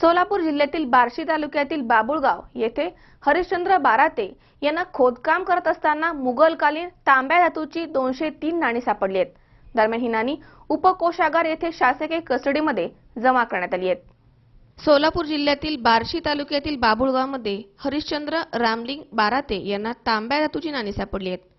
सोलापूर जिल्ह्यातील बार्शी तालुक्यातील बाबुळगाव येथे हरिश्चंद्र बाराते यांना खोदकाम करत असताना मुघलकालीन तांब्या धातूची दोनशे तीन नाणी सापडली आहेत. दरम्यान ही नाणी उपकोषागार येथे शासकीय कस्टडीमध्ये जमा करण्यात आली आहेत. सोलापूर जिल्ह्यातील बार्शी तालुक्यातील बाबुळगावमध्ये हरिश्चंद्र रामलिंग बाराते यांना तांब्या धातूची नाणी सापडली आहेत.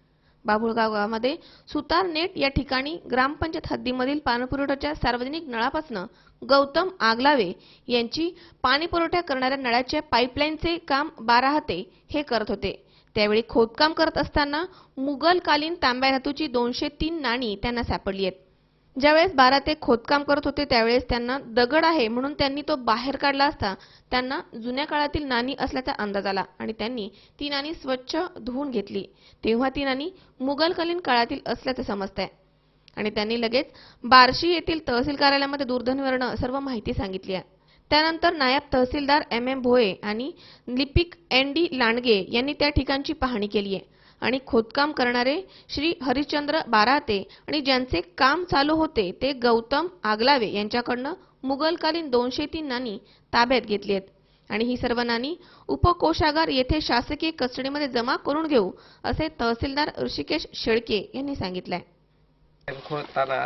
बाबुळगाव गावामध्ये सुतार नेट या ठिकाणी ग्रामपंचायत हद्दीमधील पाणीपुरवठ्याच्या सार्वजनिक नळापासून गौतम आगलावे यांची पाणीपुरवठा करणाऱ्या नळाच्या पाईपलाईनचे काम बाराहते हे करत होते. त्यावेळी खोदकाम करत असताना मुघलकालीन तांब्या धातूची दोनशे तीन नाणी त्यांना सापडली आहेत. ज्यावेळेस बारा ते खोदकाम करत होते त्यावेळेस त्यांना दगड आहे म्हणून त्यांनी तो बाहेर काढला असता त्यांना जुन्या काळातील नाणी असल्याचा अंदाज आला आणि त्यांनी ती नाणी स्वच्छ धुवून घेतली. तेव्हा ती नाणी मुघलकालीन काळातील असल्याचे समजतंय. आणि त्यांनी लगेच बार्शी येथील तहसील कार्यालयामध्ये दूरध्वनीवरनं सर्व माहिती सांगितली आहे. त्यानंतर नायब तहसीलदार एम एम भोये आणि लिपिक एन डी लांडगे यांनी त्या ठिकाणची पाहणी केली आहे. आणि खोदकाम करणारे श्री हरिश्चंद्र बाराते आणि ज्यांचे काम चालू होते ते गौतम आगलावे यांच्याकडनं मुघलकालीन दोनशे तीन नाणी ताब्यात घेतली आहेत. आणि ही सर्व नाणी उपकोषागार येथे शासकीय कस्टडीमध्ये जमा करून घेऊ असे तहसीलदार ऋषिकेश शेळके यांनी सांगितलंय. पाईप खोदताना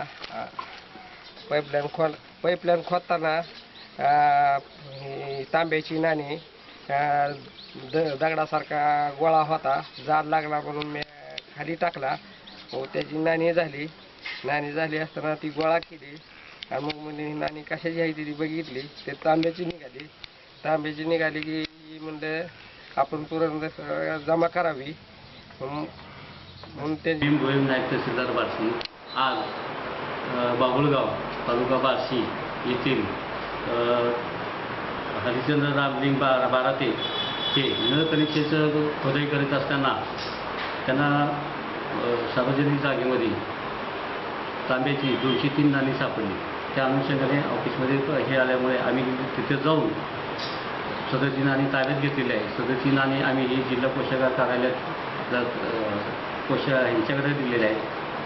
पाईपलाईन खोल पाईपलाईन खोदताना तांब्याची नाणी त्या द दगडासारखा गोळा होता. जाड लागला म्हणून मी खाली टाकला. व त्याची नाणी झाली. नाणी झाली असताना ती गोळा केली. आणि मग म्हणजे नाणी कशाची आहे ती? बघितली. ते तांब्याची निघाली. तांब्याची निघाली की म्हणलं आपण पुरण जमा करावी. म्हणून म्हणून गोविंद नाईक तहसीलदार बारशी. आज बाबुळगाव तालुका बारशी येथील हरिश्चंद्र रामलिंग बा बाराते हे नळ खोदाई करीत असताना त्यांना सार्वजनिक जागेमध्ये तांब्याची दोनशे तीन नाणी सापडली. त्या अनुषंगाने ऑफिसमध्ये हे आल्यामुळे आम्ही तिथे जाऊन सदरची नाणी ताब्यात घेतलेली आहे. सदरची नाणी आम्ही ही जिल्हा कोषागार कार्यालयात जात- कोश ह्यांच्याकडे दिलेली आहे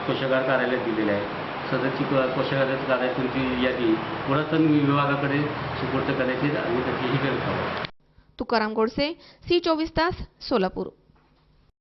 कोषागार कार्यालयात दिलेली आहे सदरची को- कोषागार कार्यालयाची यादी पुरातन विभागाकडे सुपूर्द करायची आम्ही त्याची ही करत आहोत तुकाराम गोडसे सी चोवीस तास सोलापूर.